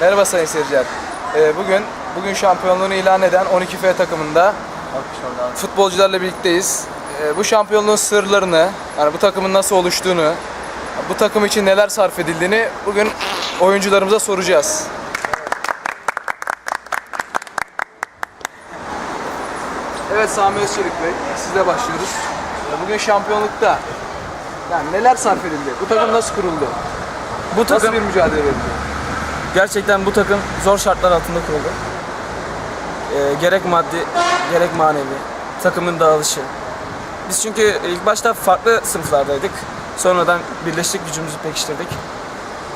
Merhaba sayın seyirciler. Ee, bugün bugün şampiyonluğunu ilan eden 12F takımında futbolcularla birlikteyiz. Ee, bu şampiyonluğun sırlarını, yani bu takımın nasıl oluştuğunu, bu takım için neler sarf edildiğini bugün oyuncularımıza soracağız. Evet Sami Özçelik Bey, sizle başlıyoruz. Ee, Bugün şampiyonlukta yani neler sarf edildi? Bu takım nasıl kuruldu? Bu Nasıl takım bir mücadele verildi? Gerçekten bu takım zor şartlar altında kuruldu. Ee, gerek maddi gerek manevi takımın dağılışı. Biz çünkü ilk başta farklı sınıflardaydık. Sonradan birleştik gücümüzü pekiştirdik.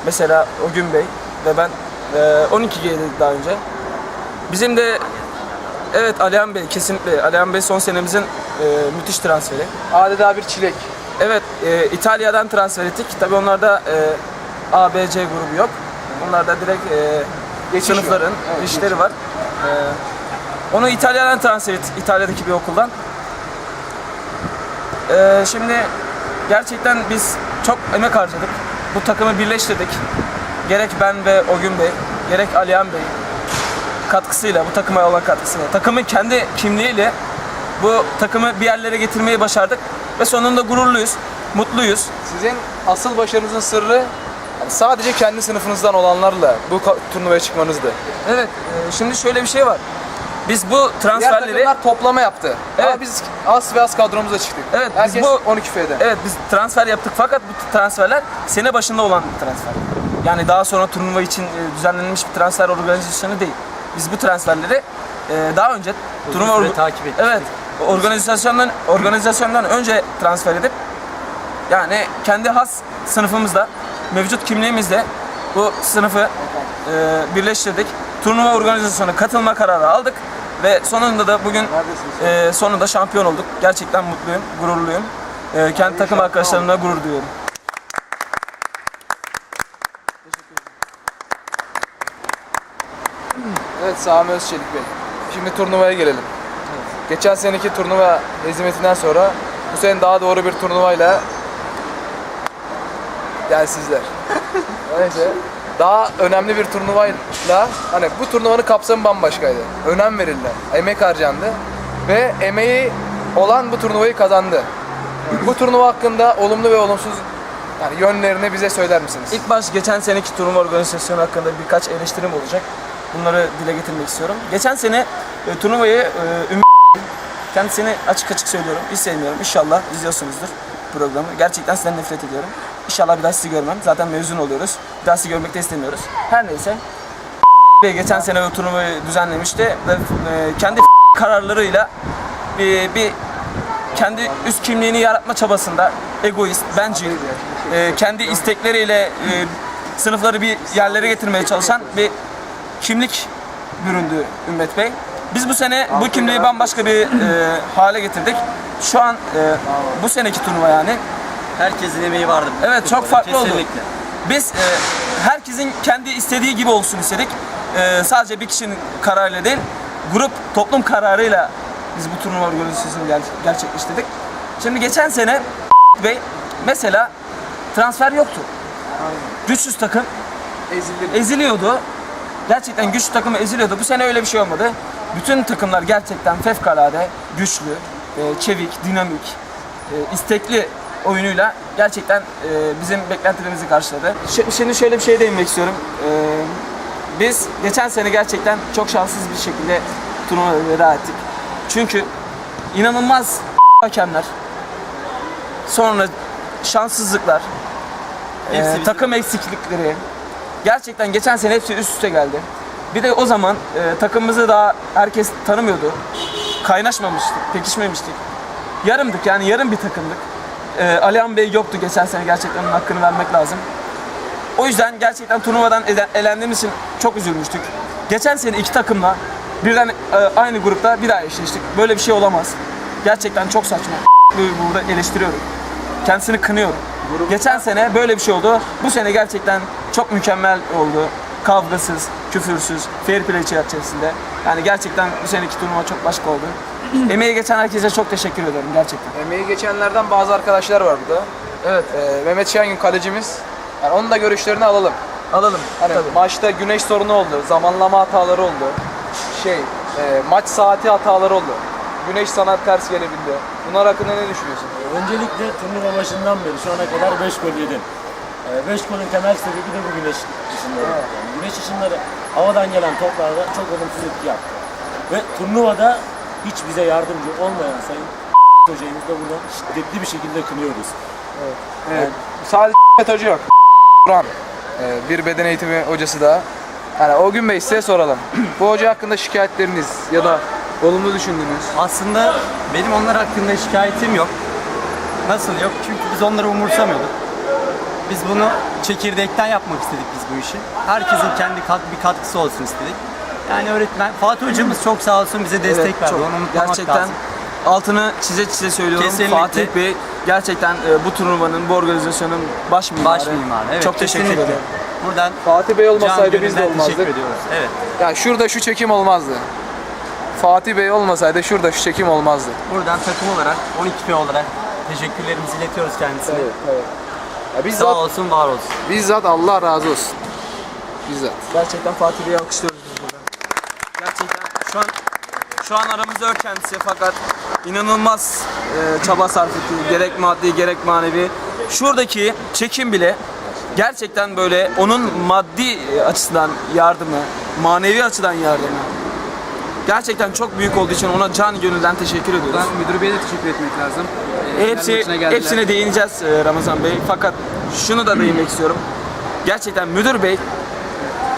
Mesela o gün Bey ve ben e, 12G'ydik daha önce. Bizim de evet Alihan Bey kesinlikle Alihan Bey son senemizin e, müthiş transferi. Adeta bir çilek. Evet, e, İtalya'dan transfer ettik. Tabii onlarda e, A, B, C grubu yok. Onlarda direkt e, Geçiş sınıfların. Evet, işleri var. E, onu İtalya'dan transfer ettik, İtalya'daki bir okuldan. E, şimdi gerçekten biz çok emek harcadık. Bu takımı birleştirdik. Gerek ben ve Ogün Bey, gerek Alihan Bey katkısıyla, bu takıma olan katkısıyla, takımın kendi kimliğiyle bu takımı bir yerlere getirmeyi başardık ve sonunda gururluyuz, mutluyuz. Sizin asıl başarınızın sırrı sadece kendi sınıfınızdan olanlarla bu turnuvaya çıkmanızdı. Evet, e, şimdi şöyle bir şey var. Biz bu Diğer transferleri takımlar toplama yaptı. Evet. Ama biz az ve az kadromuzla çıktık. Evet, biz Herkes bu- 12 F'den. Evet biz transfer yaptık fakat bu transferler sene başında olan bir transfer. Yani daha sonra turnuva için e, düzenlenmiş bir transfer organizasyonu değil. Biz bu transferleri e, daha önce turnuva süre orga- takip etmiştik. Evet. Organizasyondan organizasyondan önce transfer edip yani kendi has sınıfımızda mevcut kimliğimizle bu sınıfı e, birleştirdik. Turnuva organizasyonuna katılma kararı aldık ve sonunda da bugün e, sonunda şampiyon olduk. Gerçekten mutluyum, gururluyum. E, kendi takım arkadaşlarımla gurur duyuyorum. Evet Sami Özçelik Bey. Şimdi turnuvaya gelelim. Geçen seneki turnuva hezimetinden sonra bu sene daha doğru bir turnuvayla yani sizler. Neyse. Daha önemli bir turnuvayla hani bu turnuvanın kapsamı bambaşkaydı. Önem verildi. Emek harcandı ve emeği olan bu turnuvayı kazandı. Bu turnuva hakkında olumlu ve olumsuz yani yönlerini bize söyler misiniz? İlk baş geçen seneki turnuva organizasyonu hakkında birkaç eleştirim olacak. Bunları dile getirmek istiyorum. Geçen sene e, turnuvayı e, Ümit kendisini açık açık söylüyorum. Hiç sevmiyorum. İnşallah izliyorsunuzdur programı. Gerçekten sizden nefret ediyorum. İnşallah bir daha sizi görmem. Zaten mezun oluyoruz. Bir daha sizi görmek de istemiyoruz. Her neyse. Ve geçen sene o turnuvayı düzenlemişti ve e, kendi kararlarıyla bir, bir kendi üst kimliğini yaratma çabasında egoist, bencil, e, kendi istekleriyle e, sınıfları bir yerlere getirmeye çalışan bir kimlik büründü Ümmet Bey. Biz bu sene bu kimliği bambaşka bir e, hale getirdik. Şu an e, bu seneki turnuva yani. Herkesin emeği vardı. Evet çok farklı oldu. Kesinlikle. Biz e, herkesin kendi istediği gibi olsun istedik. E, sadece bir kişinin kararıyla değil, grup toplum kararıyla biz bu turnuva organizasyonunu ger- gerçekleştirdik. Şimdi geçen sene Bey mesela transfer yoktu. Güçsüz takım Ezildi. eziliyordu. Gerçekten güçlü takım eziliyordu. Bu sene öyle bir şey olmadı. Bütün takımlar gerçekten fevkalade güçlü, e, çevik, dinamik, e, istekli oyunuyla gerçekten e, bizim beklentilerimizi karşıladı. Ş- Şimdi şöyle bir şey değinmek istiyorum. E, Biz geçen sene gerçekten çok şanssız bir şekilde turnuvaya veda ettik. Çünkü inanılmaz hakemler, sonra şanssızlıklar, bizim- takım eksiklikleri. Gerçekten geçen sene hepsi üst üste geldi. Bir de o zaman e, takımımızı daha herkes tanımıyordu. Kaynaşmamıştık, pekişmemiştik. Yarımdık yani yarım bir takımdık. E, Alihan Bey yoktu geçen sene gerçekten onun hakkını vermek lazım. O yüzden gerçekten turnuvadan ele- elendiğimiz için çok üzülmüştük. Geçen sene iki takımla birden e, aynı grupta bir daha eşleştik. Böyle bir şey olamaz. Gerçekten çok saçma. Burada eleştiriyorum. Kendisini kınıyorum. Geçen sene böyle bir şey oldu. Bu sene gerçekten çok mükemmel oldu. Kavgasız, küfürsüz, fair play içerisinde. Yani gerçekten bu seneki turnuva çok başka oldu. Emeği geçen herkese çok teşekkür ederim gerçekten. Emeği geçenlerden bazı arkadaşlar var burada. Evet. Ee, Mehmet Şengün kalecimiz. Yani onun da görüşlerini alalım. Alalım. Hani Tabii. maçta güneş sorunu oldu, zamanlama hataları oldu. Şey, e, maç saati hataları oldu. Güneş sana ters gelebildi. Bunlar hakkında ne düşünüyorsun? Öncelikle turnuva başından beri şu ana kadar 5 gol yedim. 5 golün temel sebebi de bu güneş ışınları. Yani güneş ışınları havadan gelen toplarda çok olumsuz etki yaptı. Ve turnuvada hiç bize yardımcı olmayan sayın hocayımızı da buradan şiddetli bir şekilde kınıyoruz. Evet. Sadece hoca yok. Buran. e, bir beden eğitimi hocası da. Yani o gün Bey size soralım. Bu hoca hakkında şikayetleriniz ya da olumlu düşündüğünüz. Aslında benim onlar hakkında şikayetim yok. Nasıl yok? Çünkü biz onları umursamıyorduk. Biz bunu çekirdekten yapmak istedik biz bu işi. Herkesin kendi kat, bir katkısı olsun istedik. Yani öğretmen Fatih hocamız çok sağ olsun bize destek Evet, verdi. çok. Onu unutmamak gerçekten lazım. altını çize çize söylüyorum. Kesinlikle. Fatih Bey gerçekten e, bu turnuvanın, bu organizasyonun baş mimarı. Baş mimarı. Evet, Çok teşekkür ederim. Buradan Fatih Bey olmasaydı biz de olmazdık. ediyoruz. Evet. Ya şurada şu çekim olmazdı. Fatih Bey olmasaydı şurada şu çekim olmazdı. Buradan takım olarak 12P olarak teşekkürlerimizi iletiyoruz kendisine. evet. Ya Sağ bizzat, olsun, var olsun. bizzat Allah razı olsun. Bizzat. Gerçekten Fatih Bey'i alkışlıyoruz biz burada. Gerçekten şu an şu an aramızda yok kendisi fakat inanılmaz e, çaba sarf etti. Gerek maddi gerek manevi. Şuradaki çekim bile gerçekten böyle onun maddi açıdan yardımı, manevi açıdan yardımı gerçekten çok büyük olduğu için ona can gönülden teşekkür ediyoruz. Müdür Bey'e de teşekkür etmek lazım. Ee, Hepsi, hepsine değineceğiz e, Ramazan Bey. Fakat şunu da değinmek istiyorum. Gerçekten müdür bey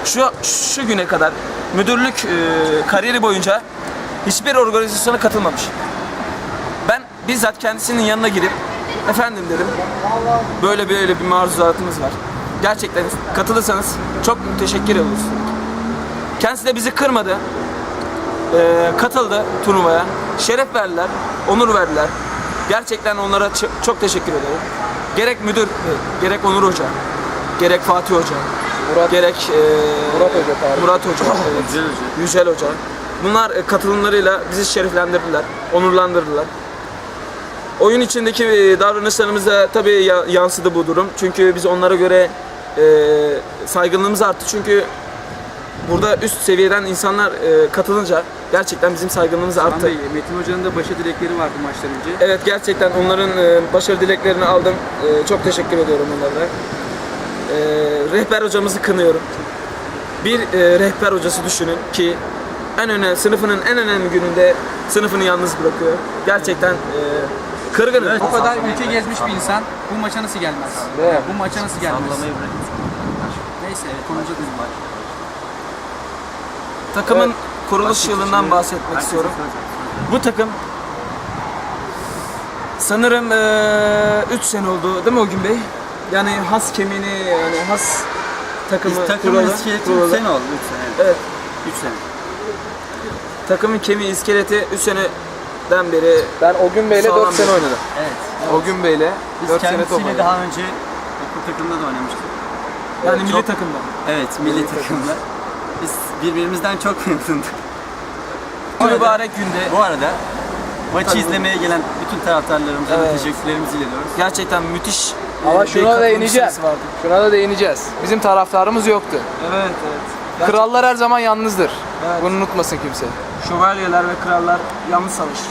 şu şu güne kadar müdürlük e, kariyeri boyunca hiçbir organizasyona katılmamış. Ben bizzat kendisinin yanına gidip efendim dedim. Böyle böyle bir maruzatımız var. Gerçekten katılırsanız çok teşekkür ediyoruz. Kendisi de bizi kırmadı. E, katıldı turnuvaya. Şeref verdiler, onur verdiler. Gerçekten onlara çok teşekkür ederim. Gerek müdür, gerek Onur Hoca, gerek Fatih Hoca, Murat, gerek e, Murat Hoca. Murat Hoca, evet, Yücel Hoca. Bunlar e, katılımlarıyla bizi şereflendirdiler, onurlandırdılar. Oyun içindeki e, davranışlarımızda tabii ya- yansıdı bu durum. Çünkü biz onlara göre e, saygınlığımız arttı. Çünkü burada üst seviyeden insanlar e, katılınca gerçekten bizim saygınlığımız arttı. Bey, Metin Hoca'nın da başa dilekleri vardı maçtan önce. Evet gerçekten onların e, başarı dileklerini aldım. E, çok teşekkür ediyorum onlara. E, rehber hocamızı kınıyorum. Bir e, rehber hocası düşünün ki en önemli sınıfının en önemli gününde sınıfını yalnız bırakıyor. Gerçekten e, kırgınım. O kadar ülke gezmiş bir insan bu maça nasıl gelmez? Mi? Bu maça nasıl gelmez? Sallamayı bırakın. Neyse konumuza dönün. Takımın kuruluş yılından bahsetmek istiyorum. Bu takım sanırım 3 sene oldu değil mi o gün Bey? Yani has kemini yani has takımı Biz takımın kuralı- iskeleti kuralı. 3 sene oldu. 3 sene. Evet. 3 sene. Takımın kemiği iskeleti 3 seneden beri Ben o gün Bey'le 4 Sağlam sene bir- oynadım. Evet. O gün Bey'le Biz 4 sene top kendisiyle oynadım. daha önce okul takımında da oynamıştık. yani Evet, milli çok- takımda. Evet, milli takımda. Biz birbirimizden çok memnunduk. Bu mübarek günde Bu arada maçı izlemeye gelen bütün taraftarlarımıza da Evet. teşekkürlerimizi iletiyoruz. gerçekten müthiş Ama bir şuna da vardı. Şuna da değineceğiz. Bizim taraftarımız yoktu. Evet evet. Krallar her zaman yalnızdır. Evet. Bunu unutmasın kimse. Şövalyeler ve krallar yalnız savaşır.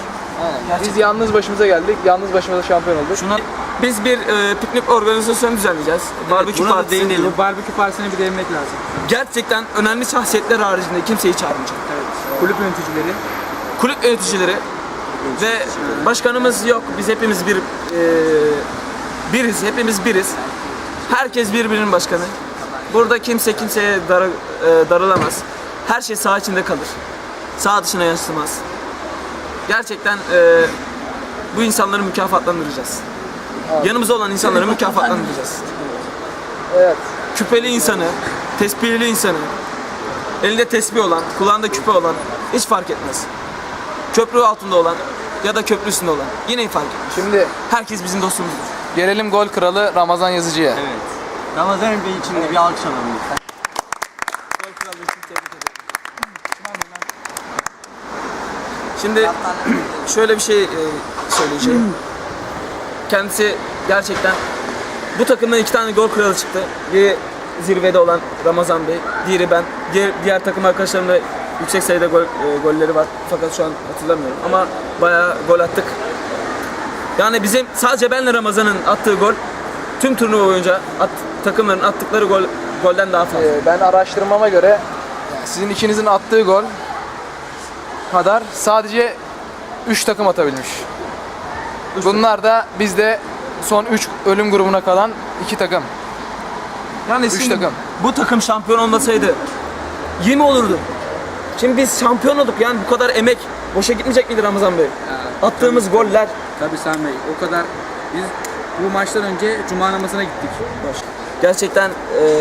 Biz yalnız başımıza geldik. Yalnız başımıza şampiyon olduk. Şuna biz bir e, piknik organizasyonu düzenleyeceğiz. Barbekü buna da partisi. değinelim. Barbekü partisine bir değinmek lazım. Gerçekten önemli şahsiyetler haricinde kimseyi çağırmayacak. Kulüp yöneticileri. Kulüp yöneticileri ve başkanımız yok. Biz hepimiz bir e, biriz. Hepimiz biriz. Herkes birbirinin başkanı. Burada kimse kimseye dar, e, darılamaz. Her şey sağ içinde kalır. Sağ dışına yansımaz. Gerçekten e, bu insanları mükafatlandıracağız. Yanımızda olan insanları mükafatlandıracağız. Evet. Küpeli insanı, tespihli insanı, elinde tesbih olan, kulağında küpe olan hiç fark etmez. Köprü altında olan ya da köprü üstünde olan yine fark etmez. Şimdi Herkes bizim dostumuzdur. gelelim gol kralı Ramazan Yazıcı'ya. Evet. Ramazan Bey için de bir alkış alalım lütfen. Şimdi şöyle bir şey e, söyleyeceğim. Kendisi gerçekten bu takımdan iki tane gol kralı çıktı. Bir zirvede olan Ramazan Bey, diğeri ben. Diğer, diğer takım arkadaşlarım da yüksek sayıda gol, e, golleri var. Fakat şu an hatırlamıyorum. Ama bayağı gol attık. Yani bizim sadece benle Ramazan'ın attığı gol tüm turnuva boyunca at, takımların attıkları gol golden daha fazla. Ee, ben araştırmama göre sizin ikinizin attığı gol kadar sadece 3 takım atabilmiş. Bunlar da bizde son 3 ölüm grubuna kalan 2 takım. Yani Üç şimdi takım. bu takım şampiyon olmasaydı 20 olurdu. Şimdi biz şampiyon olduk yani bu kadar emek boşa gitmeyecek miydi Ramazan Bey? Attığımız goller Tabii Sami Bey o kadar biz bu maçtan önce cuma namazına gittik. Gerçekten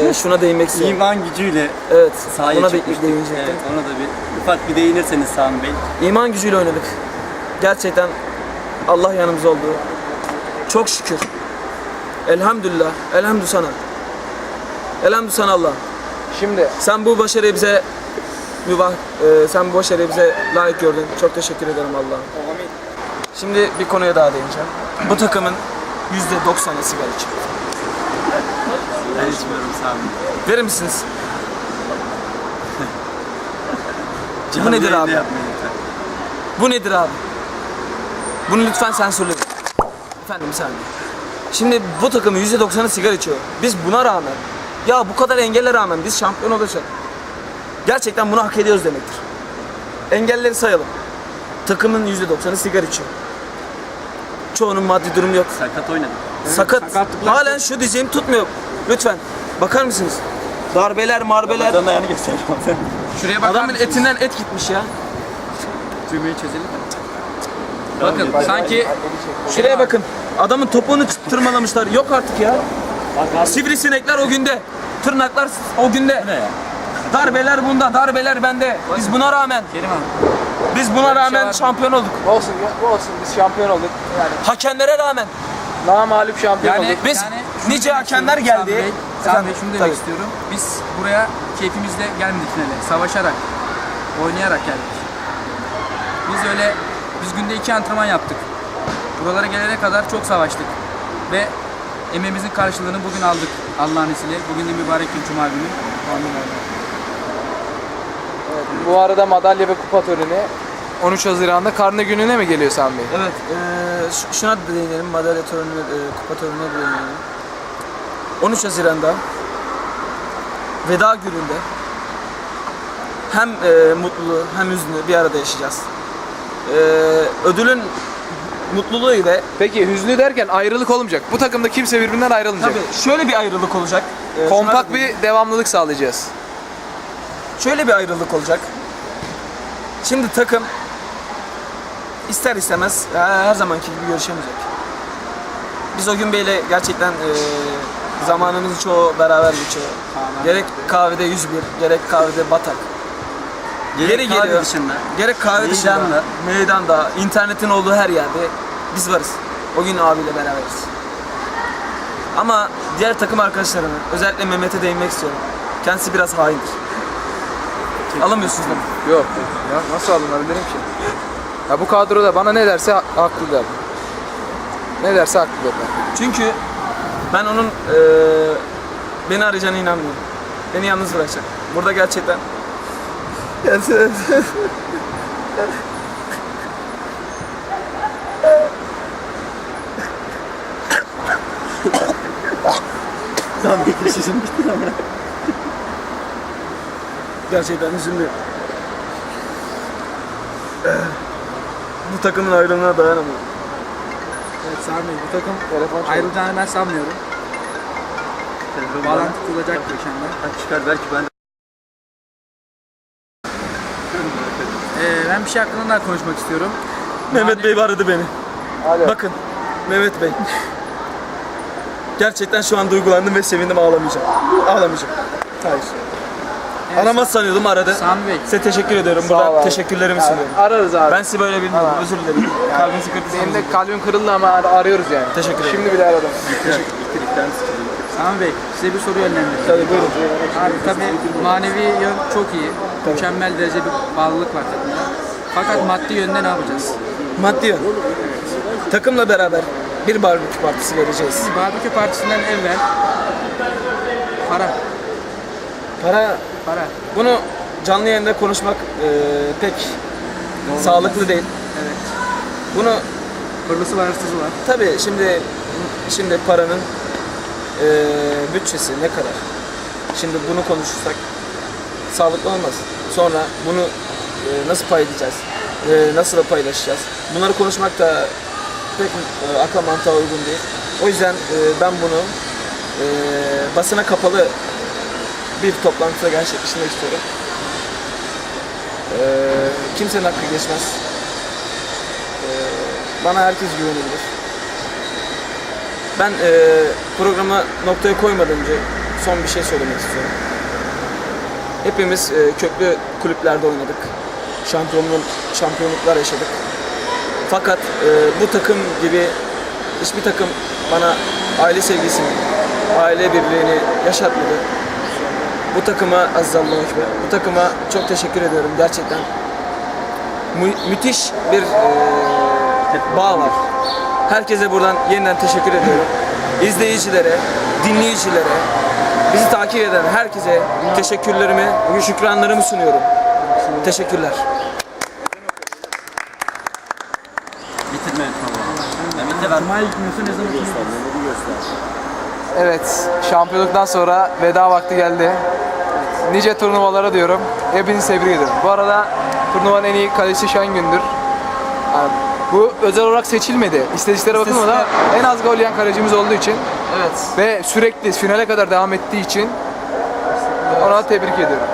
e, şuna değinmek istiyorum. İman gücüyle Evet, sahaya buna da çıkmıştık. değinecektim. Evet, ona da bir ufak bir değinirseniz Sami Bey. İman gücüyle oynadık. Gerçekten Allah yanımızda oldu. Çok şükür. Elhamdülillah. Elhamdü sana. Elhamdü sana Allah. Şimdi Sen bu başarıyı bize mübah, e, sen bu başarıyı bize layık gördün. Çok teşekkür ederim Allah'ım. Şimdi bir konuya daha değineceğim. Bu takımın %90'ı sigara içiyor. Ben içmiyorum Sami Bey. Verir misiniz? Canlı nedir abi? yapmayın lütfen. Bu nedir abi? Bunu lütfen sansürle. Efendim bir saniye. Şimdi bu takımın %90'ı sigara içiyor. Biz buna rağmen, ya bu kadar engelle rağmen biz şampiyon olacak. Gerçekten bunu hak ediyoruz demektir. Engelleri sayalım. Takımın %90'ı sigara içiyor. Çoğunun maddi durumu yok. Sakat oynadık. Sakat. sakatlıklar Halen şu dizim tutmuyor. Lütfen. Bakar mısınız? Darbeler, marbeler. Adamın ayağını gösteriyorum. Şuraya bakar Adamın mısınız? etinden et gitmiş ya. Düğmeyi çözelim mi? Bakın sanki Şuraya bakın. Adamın topuğunu tırmalamışlar. Yok artık ya. Sivrisinekler o günde. Tırnaklar o günde. Ne ya? Darbeler bunda, darbeler bende. Biz buna rağmen, Kerim abi. Biz buna rağmen şampiyon olduk. olsun ya, olsun biz şampiyon olduk. Yani Hakemlere rağmen. namalup şampiyon Yani olduk. Biz yani şunu nice demek hakemler istiyorum geldi. Sami Bey, Efendim, Sami Bey şunu demek tabii. istiyorum. Biz buraya keyfimizle gelmedik finale. Savaşarak, oynayarak geldik. Biz öyle, biz günde iki antrenman yaptık. Buralara gelene kadar çok savaştık. Ve emeğimizin karşılığını bugün aldık Allah'ın izniyle. Bugün de mübarek gün Cuma günü. Bu arada madalya ve kupa töreni 13 Haziran'da karne gününe mi geliyor Sami Bey? Evet, ş- şuna da değinelim. Madalya törenine, eee, kupa törenine de değinelim. 13 Haziran'da veda gününde hem eee mutlu hem hüznü bir arada yaşayacağız. Eee, ödülün mutluluğu ile Peki hüznü derken ayrılık olmayacak. Bu takımda kimse birbirinden ayrılmayacak. tabii şöyle bir ayrılık olacak. Eee, şuna Kompakt da değinelim. bir devamlılık sağlayacağız. Şöyle bir ayrılık olacak. Şimdi takım ister istemez e, her zamanki gibi görüşemeyecek. Biz o gün Bey'le gerçekten e, zamanımızın çoğu beraber geçiyor. Gerek kahvede 101, gerek kahvede batak. Yeri kahve geliyor. dışında. Gerek kahve dışında, Meydanda. meydanda, internetin olduğu her yerde biz varız. O gün abiyle beraberiz. Ama diğer takım arkadaşlarına, özellikle Mehmet'e değinmek istiyorum. Kendisi biraz haindir. Alamıyorsunuz değil mi? Yok. Ya nasıl alınabilirim ki? Ya bu kadroda bana ne derse ha- haklı der. Ne derse haklı der. Çünkü ben onun eee beni arayacağına inanmıyorum. Beni yalnız bırakacak. Burada gerçekten Tamam bitti sizin bitti ama. Gerçekten üzüldüm. Bu takımın ayrılığına dayanamıyorum. Evet Sami bu takım Telefon çalıyor. ayrılacağını ben sanmıyorum. Bağlantı kurulacak inşallah. Çıkar belki ben de. Ee, ben bir şey hakkında daha konuşmak istiyorum. Mehmet Bey aradı beni. Alo. Bakın Mehmet Bey. Gerçekten şu an duygulandım ve sevindim ağlamayacağım. Ağlamayacağım. Hayır. Aramaz sanıyordum aradı. Sami Bey, Size teşekkür ediyorum. Sağ ol Burada abi. teşekkürlerimi sunuyorum. Ararız abi. Ben sizi böyle bilmiyordum. Özür dilerim. Kalbin sıkıntısı. Benim de kalbim kırıldı ama ar- arıyoruz yani. Teşekkür ederim. Şimdi bile aradım. Sami Bey size bir soru yönlendireceğim. Tabii buyurun. Abi tabii manevi yön çok iyi. Mükemmel derece bir bağlılık var takımda. Fakat maddi yönde ne yapacağız? Maddi yön. Takımla beraber bir barbekü partisi vereceğiz. Barbekü partisinden evvel para. Para Para. bunu canlı yayında konuşmak e, pek sağlıklı değil. Evet. Bunu Hırlısı var, hırsızı var. tabii şimdi şimdi paranın e, bütçesi ne kadar? Şimdi bunu konuşursak sağlıklı olmaz. Sonra bunu e, nasıl pay edeceğiz? E, nasıl paylaşacağız? Bunları konuşmak da pek e, akla mantığa uygun değil. O yüzden e, ben bunu e, basına kapalı bir toplantıda gerçekleştirmek istiyorum. E, kimsenin hakkı geçmez. E, bana herkes güvenebilir. Ben e, programa noktaya koymadan önce son bir şey söylemek istiyorum. Hepimiz e, köklü kulüplerde oynadık. Şampiyonluk, şampiyonluklar yaşadık. Fakat e, bu takım gibi hiçbir takım bana aile sevgisini, aile birliğini yaşatmadı. Bu takıma Aziz Allah'a ekber. Bu takıma çok teşekkür ediyorum gerçekten. Mü- müthiş bir e, bağ var. Herkese buradan yeniden teşekkür ediyorum. İzleyicilere, dinleyicilere, bizi takip eden herkese teşekkürlerimi, şükranlarımı sunuyorum. Teşekkürler. Bitirme programı. Bitti ver. Cuma'ya gitmiyorsun ne zaman Evet, şampiyonluktan sonra veda vakti geldi. Nice turnuvalara diyorum. Hepinizi tebrik ediyorum. Bu arada turnuvanın en iyi kalecisi Şengün'dür. Yani bu özel olarak seçilmedi. İstatistiklere bakın da en az gol yiyen kalecimiz olduğu için Evet. ve sürekli finale kadar devam ettiği için ona tebrik ediyorum.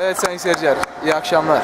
Evet sayın seyirciler, iyi akşamlar.